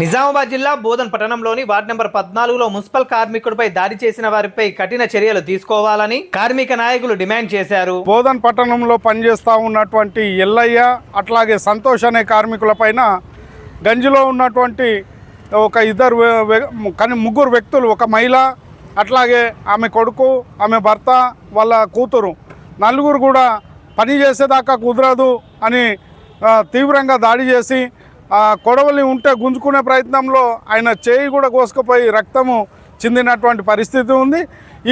నిజామాబాద్ జిల్లా బోధన్ పట్టణంలోని ward number పద్నాలుగులో మున్సిపల్ కార్మికుడిపై దాడి చేసిన వారిపై కఠిన చర్యలు తీసుకోవాలని కార్మిక నాయకులు డిమాండ్ చేశారు. బోధన్ పట్టణంలో పనిచేస్తూ ఉన్నటువంటి ఎల్లయ్య అట్లాగే సంతోష్ అనే కార్మికులపైన గంజిలో ఉన్నటువంటి ఒక ఇద్దరు కానీ ముగ్గురు వ్యక్తులు ఒక మహిళ అట్లాగే ఆమె కొడుకు ఆమె భర్త వాళ్ళ కూతురు నలుగురు కూడా పని చేసేదాకా కుదరదు అని తీవ్రంగా దాడి చేసి ఆ కొడవలి ఉంటే గుంజుకునే ప్రయత్నంలో ఆయన చేయి కూడా కోసుకుపోయి రక్తము చెందినటువంటి పరిస్థితి ఉంది.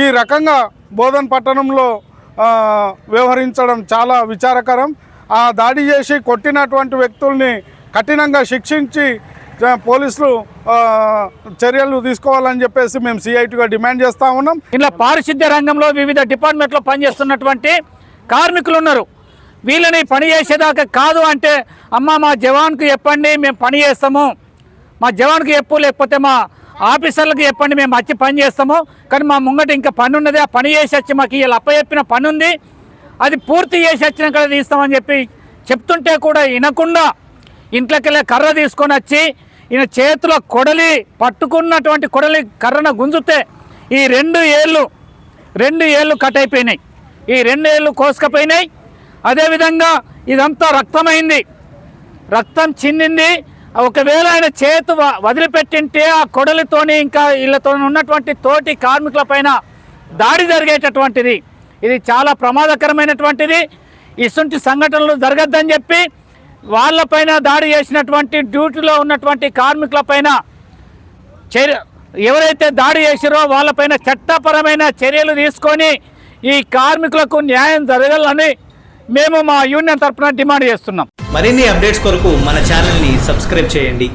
ఈ రకంగా బోధన్ పట్టణంలో వ్యవహరించడం చాలా విచారకరం. ఆ దాడి చేసి కొట్టినటువంటి వ్యక్తుల్ని కఠినంగా శిక్షించి పోలీసులు చర్యలు తీసుకోవాలని చెప్పేసి మేము సిఐటిగా డిమాండ్ చేస్తూ ఉన్నాం. ఇలా పారిశుద్ధ్య రంగంలో వివిధ డిపార్ట్మెంట్లో పనిచేస్తున్నటువంటి కార్మికులు ఉన్నారు. వీళ్ళని పని చేసేదాకా కాదు అంటే అమ్మ మా జవాన్కు చెప్పండి మేము పని చేస్తాము. మా జవాన్కి చెప్పు లేకపోతే మా ఆఫీసర్లకు చెప్పండి మేము వచ్చి పని చేస్తాము. కానీ మా ముంగట ఇంకా పని ఉన్నది ఆ పని చేసి వచ్చి మాకు ఇలా అప్పచెప్పిన పని ఉంది. అది పూర్తి చేసి వచ్చినాక తీస్తామని చెప్పి చెప్తుంటే కూడా వినకుండా ఇంట్లోకెళ్ళి కర్ర తీసుకొని వచ్చి ఈయన చేతిలో కొడలి పట్టుకున్నటువంటి కొడలి కర్రను గుంజుతే ఈ రెండు ఏళ్ళు రెండు ఏళ్ళు కట్ అయిపోయినాయి. ఈ రెండు ఏళ్ళు కోసుకపోయినాయి. అదేవిధంగా ఇదంతా రక్తమైంది. రక్తం చిందింది. ఒకవేళ ఆయన చేతు వదిలిపెట్టింటే ఆ కొడలితోని ఇంకా వీళ్ళతో ఉన్నటువంటి తోటి కార్మికుల పైన దాడి జరిగేటటువంటిది. ఇది చాలా ప్రమాదకరమైనటువంటిది. ఇసుంటి సంఘటనలు జరగద్దని చెప్పి వాళ్ళపైన దాడి చేసినటువంటి డ్యూటీలో ఉన్నటువంటి కార్మికులపైన చర్య ఎవరైతే దాడి చేసిరో వాళ్ళపైన చట్టపరమైన చర్యలు తీసుకొని ఈ కార్మికులకు న్యాయం జరగాలని మేము మా యూనియన్ తరఫున డిమాండ్ చేస్తున్నాం. మరిన్ని అప్డేట్స్ కొరకు మన ఛానల్ని సబ్స్క్రైబ్ చేయండి.